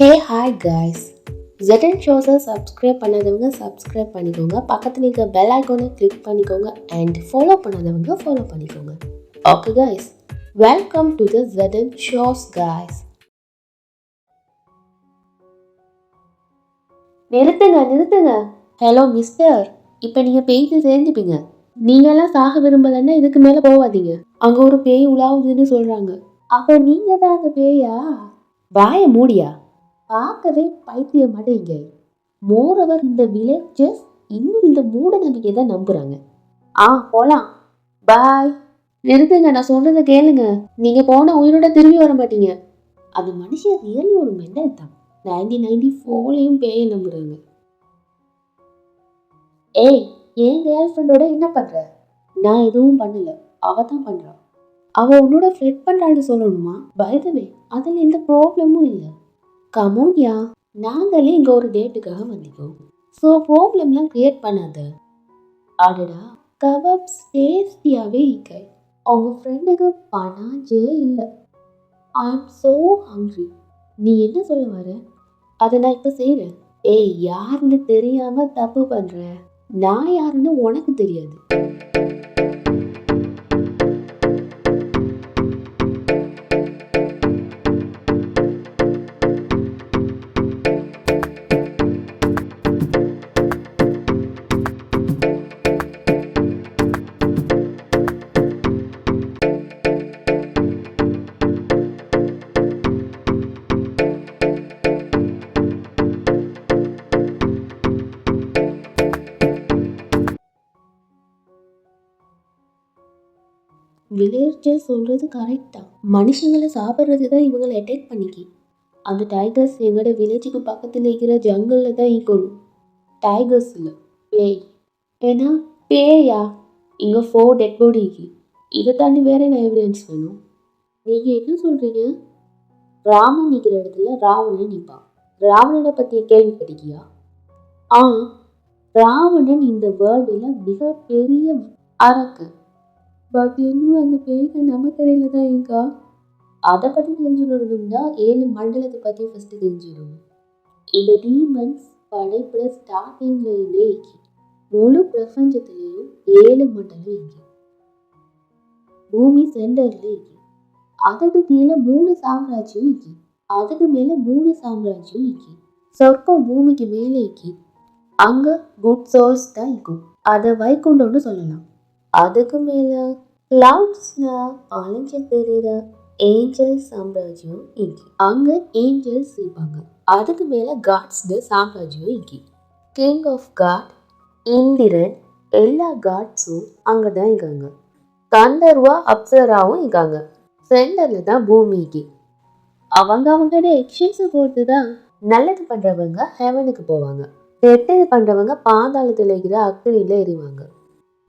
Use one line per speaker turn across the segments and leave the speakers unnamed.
ஹே hi guys ஜெட்டன் ஷோஸை subscribe பண்ணாதவங்க subscribe பண்ணிக்கோங்க. பக்கத்தில் இருக்க பெல் ஐக்கோனை கிளிக் பண்ணிக்கோங்க அண்ட் ஃபாலோ பண்ணாதவங்க ஃபாலோ பண்ணிக்கோங்க. Okay guys welcome to the Jetton shows guys நிறுத்துங்க நிறுத்துங்க. ஹலோ மிஸ்டர் இப்போ நீங்கள் பேய்க்கு சேர்ந்துப்பீங்க. நீங்களாம் சாக விரும்பலைன்னா இதுக்கு மேலே போகாதீங்க அங்கே ஒரு பேய் உலாவுதுன்னு சொல்கிறாங்க அப்போ நீங்கள் தான் அந்த பேயா? வாய மூடியா? பார்க்கவே பைத்திய மாட்டேங்க மோரவர் இந்த வில்லேஜஸ் இன்னும் இந்த மூட நம்பிக்கை தான் நம்புறாங்க. ஆ போலாம். பாய் நிறுத்துங்க நான் சொல்றதை கேளுங்க. நீங்க போன உயிரோட திரும்பி வர மாட்டீங்க. அது மனுஷன் ரியலி ஒரு மெண்டல் தான் நைன்டீன் நைன்டி ஃபோர்லையும் பேய நம்புறாங்க. ஏய் என் கேர்ள் ஃப்ரெண்டோட என்ன பண்ற? நான் எதுவும் பண்ணல. அவ தான் பண்றான் அவ உன்னோட ஃப்ரெட் பண்றான்னு சொல்லணுமா? பயதவே அதில் எந்த ப்ராப்ளமும் இல்லை. கமோன்யா நாங்களே இங்கே ஒரு டேட்டுக்காக வந்திருக்கோம். ஸோ ப்ராப்ளம்லாம் க்ரியேட் பண்ணாத. அடடா கபாப்ஸ் டேஸ்டியாகவே இருக்கை. அவங்க ஃப்ரெண்டுக்கு பணாஜே இல்லை. ஐ ஆம் ஸோ ஹங்க்ரி நீ என்ன சொல்ல வர? அதை நான் இப்போ செய்கிறேன் ஏய் யாருன்னு தெரியாமல் தப்பு பண்ணுற நான் யாருன்னு உனக்கு தெரியாது. வில்லேஜர் சொல்கிறது கரெக்ட் தான். மனுஷங்களை சாப்பிட்றது தான் இவங்களை அட்டாக் பண்ணிக்கி. அந்த டைகர்ஸ் எங்களோட வில்லேஜுக்கு பக்கத்தில் இருக்கிற ஜங்கலில் தான் ஈக்கணும் டைகர்ஸ் இல்லை. பேய். ஏன்னா பேயா? இங்கே ஃபோர் டெட் பாடி இருக்கு. இதை தாண்டி வேற என்ன எவிடன்ஸ் வேணும்? நீங்கள் என்ன சொல்கிறீங்க ராமன் நிற்கிற இடத்துல ராவணன் நிற்பான் ராவணனை பற்றிய கேள்விப்பட்டிருக்கியா? ஆ. ராவணன் இந்த வேர்ல்டில் மிகப்பெரிய அரக்கன். பட் இன்னும் அந்த பேய்கள் நம்ம கடையில் தான் இருக்கா அதை பற்றி தெரிஞ்சுக்கணும்னா ஏழு மண்டலத்தை பற்றி ஃபஸ்ட்டு தெரிஞ்சுக்கணும். இந்த டீமன்ஸ் படைப்புற ஸ்டார்டிங்ல இருந்தே இருக்கு. முழு பிரபஞ்சத்திலையும் ஏழு மண்டலம் இருக்கு. பூமி சென்டர்ல இருக்கு. அதுக்கு கீழே மூணு சாம்ராஜ்யம் இருக்கு. அதுக்கு மேலே மூணு சாம்ராஜ்யம் இருக்கு. சொர்க்கம் பூமிக்கு மேலே இருக்கு. அங்கே குட் சோல்ஸ் தான் இருக்கும். அதை வைகுண்டம்னு சொல்லலாம். அதுக்கு மேலே கிளவுட்ஸில் அலைஞ்சு தெரிகிற ஏஞ்சல் சாம்ராஜ்யம் இங்கி. அங்கே ஏஞ்சல்ஸ் இருப்பாங்க. அதுக்கு மேலே காட்ஸ் சாம்ராஜ்யம் இங்கி. கிங் ஆஃப் காட் இந்திரன் எல்லா காட்ஸும் அங்கே தான் இருக்காங்க. கந்தர்வா அப்சராவும் இருக்காங்க. சென்டரில் தான் பூமிக்கு அவங்க அவங்களோட எக்ஷன்ஸை பொறுத்து தான் நல்லது பண்ணுறவங்க ஹெவனுக்கு போவாங்க. கெட்டது பண்ணுறவங்க பாதாளத்தில் இருக்கிற அக்னியில் எறிவாங்க.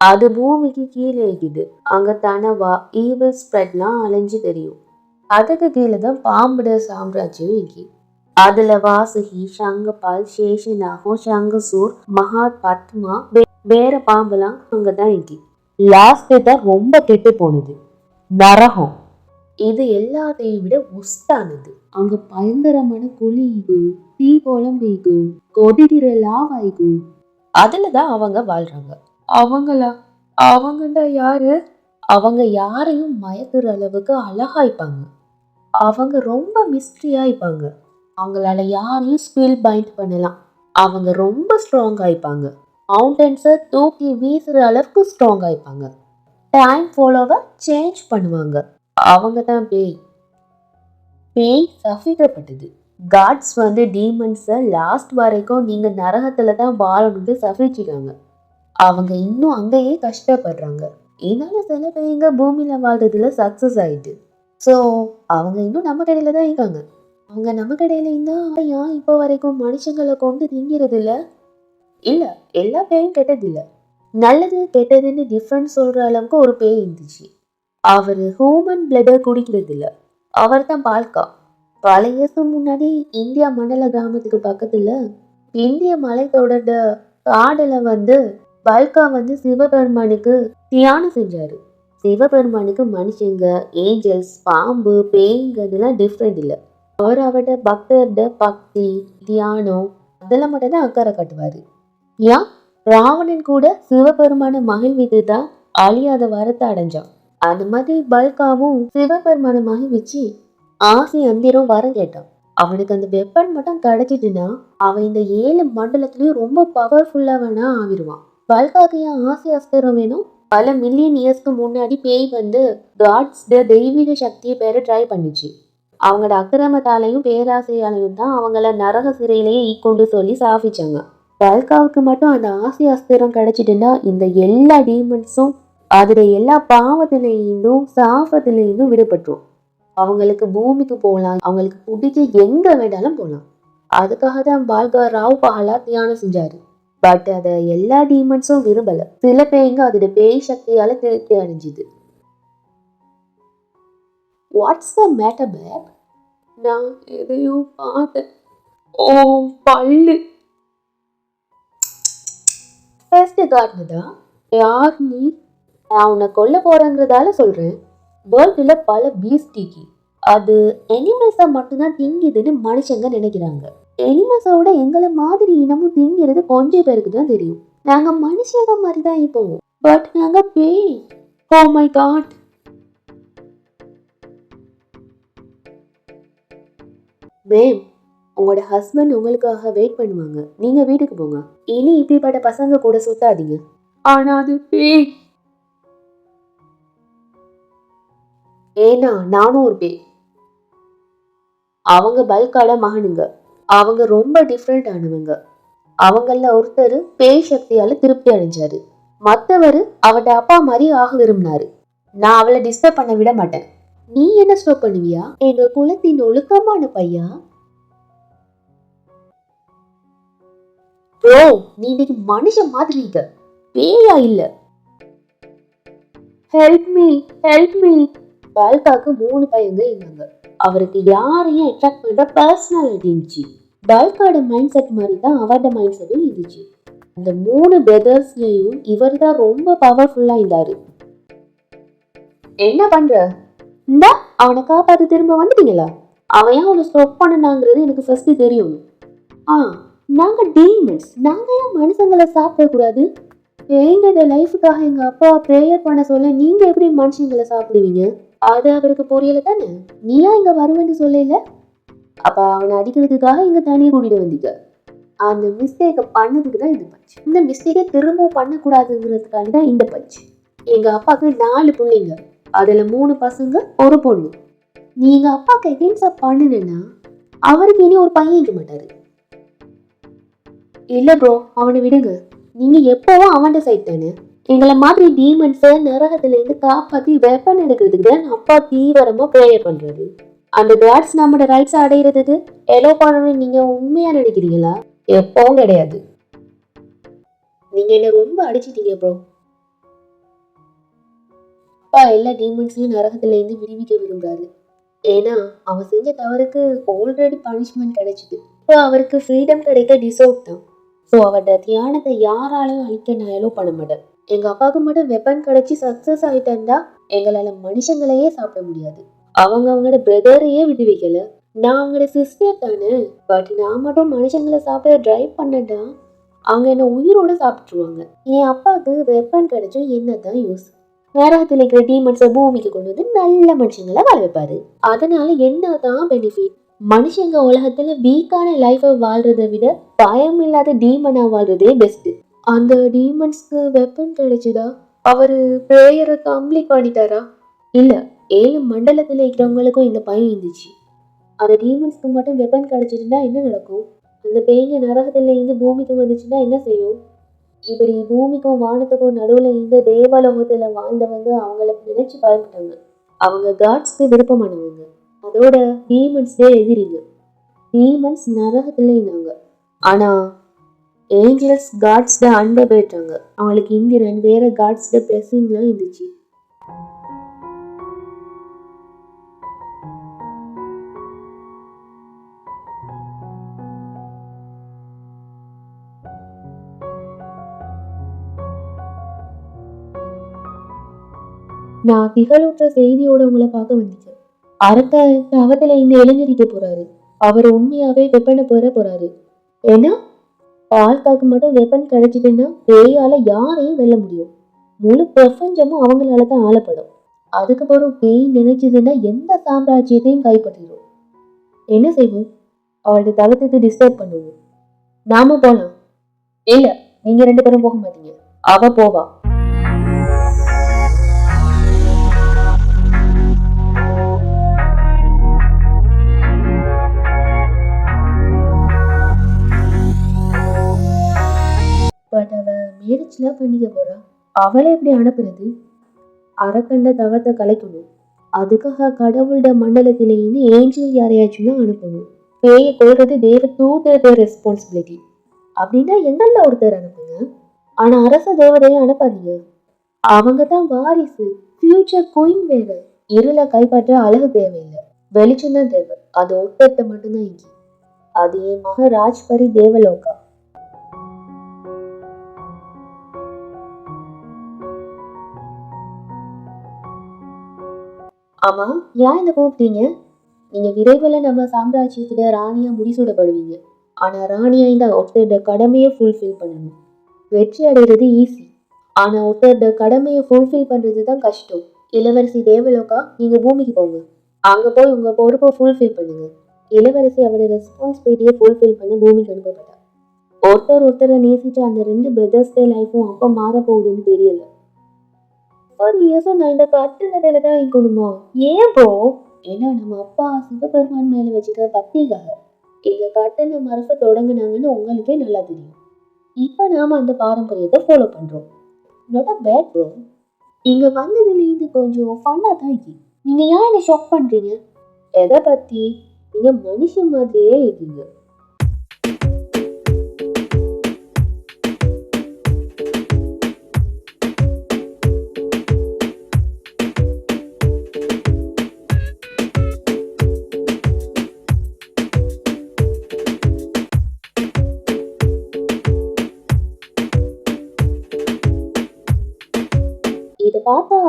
அது பூமிக்கு கீழே இருக்குது. அங்கே தனவா ஈவில் ஸ்ப்ரெட்லாம் அலைஞ்சு தெரியும். அதுக்கு கீழே தான் பாம்புட சாம்ராஜ்யம் இருக்கு. அதுல வாசுகி சங்கபால் சேஷநாகம் சங்கசூர் மகா பத்மா வேற பாம்பெல்லாம் அங்கதான் இருக்கு. லாஸ்ட் தான் ரொம்ப கெட்டு போனது. நரகம். இது எல்லாத்தையும் விட ஒஸ்டானது. அங்க பயங்கரமான குழிக்கு தீ குழம்பு ஈகும் கொதிக்கிற லாவா அதுலதான் அவங்க வாழ்றாங்க. அவங்களா அவங்கண்டா யாரு? அவங்க யாரையும் மயக்குற அளவுக்கு அழகாய்ப்பாங்க அவங்க ரொம்ப மிஸ்ட்ரியாயிப்பாங்க அவங்களால யாரையும் ஸ்பில் பைண்ட் பண்ணலாம். அவங்க ரொம்ப ஸ்ட்ராங் ஆயிப்பாங்க மவுண்டன்ஸை தூக்கி வீசுற அளவுக்கு ஸ்ட்ராங் ஆயிப்பாங்க டைம் ஃபாலோவை சேஞ்ச் பண்ணுவாங்க. அவங்க தான் பேய். பேய் சஃபிக்கப்பட்டது காட்ஸ் வந்து டீமன்ஸை லாஸ்ட் வரைக்கும் நீங்கள் நரகத்தில் தான் வாழணும்னு சஃபிச்சிக்காங்க அவங்க இன்னும் அங்கேயே கஷ்டப்படுறாங்க. இதனால சில பேருங்க பூமியில வாழ்றதுல சக்சஸ் ஆயிட்டு. ஸோ அவங்க இன்னும் நம்ம கடையில தான் இருக்காங்க. அவங்க நம்ம கடையில இருந்தா ஏன் இப்போ வரைக்கும் மனுஷங்களை கொண்டு திங்கிறது இல்லை இல்லை எல்லா பேயும் கெட்டதில்லை. நல்லது கெட்டதுன்னு டிஃப்ரெண்ட் சொல்ற அளவுக்கு ஒரு பேய் இருந்துச்சு. அவர் ஹூமன் பிளட்டை குடிக்கிறது இல்லை அவர் தான் பால்கா. பல இயர்ஸுக்கு முன்னாடி இந்தியா மண்டல கிராமத்துக்கு பக்கத்துல இந்திய மலைத்தொடர்ட காடில் வந்து பல்கா வந்து சிவபெருமானுக்கு தியானம் செஞ்சாரு. சிவபெருமானுக்கு மனுஷங்க ஏஞ்சல்ஸ் பாம்பு பேய்ங்க இதெல்லாம் டிஃப்ரெண்ட் இல்லை. அவர் அவட்ட பக்தர்ட பக்தி தியானம் அதெல்லாம் மட்டும் தான் அக்கறை காட்டுவார். ஏன்? ராவணன் கூட சிவபெருமான மகிழ்வித்து தான் அழியாத வரத்தை அடைஞ்சான். அது மாதிரி பல்காவும் சிவபெருமான மகிழ்விச்சு ஆசி அந்திரம் வரம் கேட்டான். அவனுக்கு அந்த வெப்பன் மட்டும் கிடைச்சிட்டுனா அவன் இந்த ஏழு மண்டலத்திலயும் ரொம்ப பவர்ஃபுல்லாக வேணா ஆவிடுவான். பல்காக்கு ஏன் ஆசை அஸ்திரம் வேணும். பல மில்லியன் இயர்ஸ்க்கு முன்னாடி பேய் வந்து காட்ஸ் தெய்வீக சக்தியை பெற ட்ரை பண்ணிச்சு. அவங்களோட அக்கிரமத்தாலையும் பேராசையாலையும் தான் அவங்கள நரக சிறையிலேயே ஈக்கொண்டு சொல்லி சாபிச்சாங்க பல்காவுக்கு மட்டும் அந்த ஆசை அஸ்திரம் கிடைச்சிட்டுன்னா இந்த எல்லா டீமன்ஸும் அதில் எல்லா பாவத்திலேருந்தும் சாபத்திலேருந்தும் விடுபட்டுரும். அவங்களுக்கு பூமிக்கு போகலாம் அவங்களுக்கு பிடிச்ச எங்க வேணாலும் போகலாம். அதுக்காக தான் பால்கா ராவ் பகலா தியானம் செஞ்சாரு. பட் அதை எல்லா டீமன்ஸும் விரும்பல. சில பேய்ங்க அதோட பேய் சக்தியால திருப்தி அடைஞ்சுது. வாட்ஸ் த மேட்டர் பேப் நான் எதையோ பார்த்தேன் ஓ பல்லு. ஃபர்ஸ்ட் கார்டு தான் யார் நீ? நான் உன்னை கொல்ல போறேங்கிறதால சொல்றேன். வேர்ல்டில் பல பீஸ்டிக்கு அது எனிமல்ஸை மட்டும்தான் திங்குதுன்னு மனுஷங்க நினைக்கிறாங்க. எனிமல்ஸோட எங்களை மாதிரி இனமும் திங்கிறது கொஞ்சம் பேருக்கு தான் தெரியும். நாங்க மனுஷங்க மாதிரி தான் இப்போ. பட் நாங்க பேய். ஓ மை காட் மேம் உங்களோட ஹஸ்பண்ட் உங்களுக்காக வெயிட் பண்ணுவாங்க. நீங்க வீட்டுக்கு போங்க. இனி இப்படிப்பட்ட பசங்க கூட சுத்தாதீங்க. ஆனா அது பேய். ஏன்னா நானும் ஒரு பேய். அவங்க பல்கால மகனுங்க. அவங்க ரொம்ப டிஃப்ரெண்ட் ஆனவங்க. அவங்கள ஒருத்தர் பேய் சக்தியால திருப்தி அடைஞ்சாரு. மத்தவர் அவட அப்பா மாதிரி ஆக விரும்பினாரு. நான் அவளை டிஸ்டர்ப் பண்ண விட மாட்டேன். நீ என்ன ஸ்டோப் பண்ணுவியா? எங்க குலத்தின் ஒழுக்கமான பையா? ப்ரோ நீ இன்னைக்கு மனுஷன் மாதிரி இருக்க. பேயா இல்ல. ஹெல்ப் மீ ஹெல்ப் மீ பால்காக்கு மூணு பையங்க இருந்தாங்க. அவருக்கு யாரையும் அட்ராக்ட் பண்ற பர்சனாலிட்டி இருந்துச்சு. பால்காட மைண்ட் செட் மாதிரி தான் அவரோட மைண்ட் செட்டும் இருந்துச்சு. அந்த மூணு பிரதர்ஸ்லயும் இவர் தான் ரொம்ப பவர்ஃபுல்லா இருந்தாரு. என்ன பண்ற? இந்தா அவனை காப்பாத்து திரும்ப வந்துட்டீங்களா? அவன் ஏன் அவனை ஸ்டாப் பண்ணனாங்கிறது எனக்கு ஃபர்ஸ்ட் தெரியும். ஆ நாங்க டீமன்ஸ் நாங்க ஏன் மனுஷங்களை சாப்பிடக்கூடாது எங்களோட லைஃபுக்காக எங்க அப்பா ப்ரேயர் பண்ண சொல்ல நீங்க எப்படி மனுஷங்களை சாப்பிடுவீங்க? அது அவருக்கு புரியல தானே? நீயா இங்க வருவேன்னு சொல்லல? அப்ப அவனை அடிக்கிறதுக்காக இங்க தனியை கூட்டிட்டு வந்தீங்க அந்த மிஸ்டேக்கை பண்ணதுக்கு தான் இந்த பஞ்சு. இந்த மிஸ்டேக்கை திரும்ப பண்ணக்கூடாதுங்கிறதுக்காக தான் இந்த பஞ்சு. எங்க அப்பாவுக்கு நாலு பிள்ளைங்க. அதுல மூணு பசங்க ஒரு பொண்ணு. நீங்க அப்பாவுக்கு எகென்ஸ்டா பண்ணுனேன்னா அவருக்கு இனி ஒரு பையன் இருக்க மாட்டாரு. இல்ல ப்ரோ அவனை விடுங்க. நீங்க எப்பவும் அவன்கிட்ட சைட் தானே? எங்களை மாதிரி டீமன்ஸை நரகத்துல இருந்து காப்பாத்தி வெப்பன் எடுக்கிறதுக்கு தான் அப்பா தீவிரமாக ப்ரேயர் பண்ணுறது அந்த காட்ஸ் நம்மளோட ரைட்ஸ் அடையிறதுக்கு எலோ பண்ணணும்னு நீங்க உண்மையா நினைக்கிறீங்களா? எப்பவும் கிடையாது. நீங்க என்ன ரொம்ப அடிச்சிட்டீங்க ப்ரோ அப்பா எல்லா டீமன்ஸையும் நரகத்துல இருந்து விடுவிக்க விரும்புறாரு. ஏன்னா அவன் செஞ்ச தவறுக்கு ஆல்ரெடி பனிஷ்மெண்ட் கிடைச்சிது. இப்போ அவருக்கு ஃப்ரீடம் கிடைக்க டிசர்வ் தான். ஸோ அவரோட தியானத்தை யாராலையும் அழிக்க நான் எலோ பண்ண மாட்டேன். எங்க அப்பாவுக்கு மட்டும் வெப்பன் கிடைச்சி சக்சஸ் ஆயிட்டா எங்களால மனுஷங்களையே சாப்பிட முடியாது. அவங்க அவங்களோட பிரதரையே விட்டு வைக்கல. நான் அவங்களோட சிஸ்டர் தானே. பட் நான் மட்டும் மனுஷங்களை சாப்பிட ட்ரைவ் பண்ணட்டா அவங்க என்ன உயிரோட சாப்பிட்டுருவாங்க. என் அப்பாவுக்கு வெப்பன் கிடைச்சும் என்னதான் யூஸ் நேரத்தில் இருக்கிற டீமன்ஸை பூமிக்கு கொண்டு வந்து நல்ல மனுஷங்களை வாழ வைப்பாரு. அதனால என்னதான் பெனிஃபிட் மனுஷங்க உலகத்துல வீக்கான லைஃபை வாழ்றதை விட பயம் இல்லாத டீமனா வாழ்றதே பெஸ்ட் அந்த டீமன்ஸ்க்கு வெப்பன் கிடைச்சுதா? அவரு ப்ரேயரை கம்ப்ளீட் பண்ணிட்டாரா? இல்ல ஏழு மண்டலத்துல இருக்கிறவங்களுக்கும் இந்த பயம் இருந்துச்சு. அந்த டீமன்ஸ்க்கு மட்டும் வெப்பன் கிடைச்சிருந்தா என்ன நடக்கும்? அந்த பேய்ங்க நரகத்துல இருந்து பூமிக்கு வந்துச்சுன்னா என்ன செய்யும்? இப்படி பூமிக்கும் வானத்துக்கும் நடுவுல இந்த தேவலோகத்துல வாழ்ந்தவங்க அவங்கள நினைச்சு பயப்பட்டாங்க. அவங்க காட்ஸ்க்கு விருப்பமானவங்க. அதோட டீமன்ஸ்டே எதிரிங்க. டீமன்ஸ் நரகத்துல இருந்தாங்க. ஆனா ஏஞ்சல்ஸ் காட்ஸ் அன்ப அன்பை போயிட்டாங்க அவங்களுக்கு இந்திரன் வேற காட்ஸ் பிளஸிங்லாம் இருந்துச்சு நான் திகழூற்ற செய்தியோட உங்களை பார்க்க வந்துட்டேன் அரக்க தவத்துல இந்த இளைஞரிக்க போறாரு. அவர் உண்மையாவே வெப்பனை போற போறாரு. ஏன்னா ஆல்காக்கு மட்டும் வெப்பன் கிடைச்சிட்டுன்னா பேயால யாரையும் வெல்ல முடியும். முழு பிரபஞ்சமும் அவங்களால தான் ஆளப்படும் அதுக்கப்புறம் பேய் நினைச்சதுன்னா எந்த சாம்ராஜ்யத்தையும் கைப்பற்றிடும் என்ன செய்வோம்? அவளுடைய தவத்துக்கு டிஸ்டர்ப் பண்ணுவோம். நாம போலாம். இல்ல நீங்க ரெண்டு பேரும் போக மாட்டீங்க. அவ போவா. லவ் பண்ணிக்க போறா. அவளை எப்படி அனுப்புறது? அறக்கண்ட தவத்தை கலைக்கணும். அதுக்காக கடவுளோட மண்டலத்திலேருந்து ஏஞ்சல் யாரையாச்சும் தான் அனுப்பணும். பேயை கொள்றது தேவ தூதரோட ரெஸ்பான்சிபிலிட்டி அப்படின்னா எங்கள்ல ஒருத்தர் அனுப்புங்க. ஆனா அரச தேவதையை அனுப்பாதீங்க. அவங்க தான் வாரிசு. ஃபியூச்சர் குயின் வேற. இருளை கைப்பற்ற அழகு தேவையில்லை. வெளிச்சம் தான் தேவை. அது ஒட்டத்தை மட்டும்தான் இங்கே அது என் மக ராஜ்பரி தேவலோகா ஆமா. ஏன் என்ன கூப்பிட்டீங்க நீங்க விரைவில் நம்ம சாம்ராஜ்யத்துல ராணியா முடிசூடப்படுவீங்க. ஆனா ராணியா இந்த ஒருத்தரோட கடமையை ஃபுல்ஃபில் பண்ணணும். வெற்றி அடைகிறது ஈஸி ஆனா ஒருத்தரோட கடமையை ஃபுல்ஃபில் பண்றது தான் கஷ்டம். இளவரசி தேவலோகா நீங்க பூமிக்கு போங்க. அங்க போய் உங்க பொறுப்பை ஃபுல்ஃபில் பண்ணுங்க. இளவரசி அவரோட ரெஸ்பான்சிபிலிட்டியை ஃபுல்ஃபில் பண்ண பூமிக்கு அனுப்பப்பட்டா. ஒருத்தர் ஒருத்தரை நேசிச்ச அந்த ரெண்டு பிரதர்ஸ்ட லைஃப்பும் அப்போ மாற போகுதுன்னு தெரியல. ஒரு இயர்ஸும் நான் இந்த கட்டுனதில தான் குடும்பம் ஏன் ப்ரோ ஏன்னா நம்ம அப்பா சிவபெருமான் மேலே வச்சுக்கிற பக்திக்காக இந்த கட்டண மரபை தொடங்குனாங்கன்னு உங்களுக்கே நல்லா தெரியும். இப்போ நாம் அந்த பாரம்பரியத்தை ஃபாலோ பண்ணுறோம் என்னோட a பேட் ப்ரோ இங்க வந்ததுலேருந்து கொஞ்சம் ஃபன்னாக தான் இருக்கு நீங்கள் ஏன் என்னை ஷாக் பண்ணுறீங்க எதை பற்றி நீங்கள் மனுஷன் மாதிரியே இருக்கீங்க.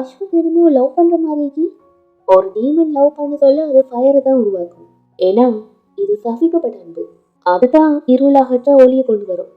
அஸ்வு திரும்பவும் லவ் பண்ற மாதிரி ஒரு டீமன் லவ் பண்ண சொல்ல அது ஃபயரை தான் உருவாக்கும். ஏன்னா இது சகிக்கப்பட்ட அன்பு. அதுதான் இருளாகற்ற ஒளியை கொண்டு வரும்.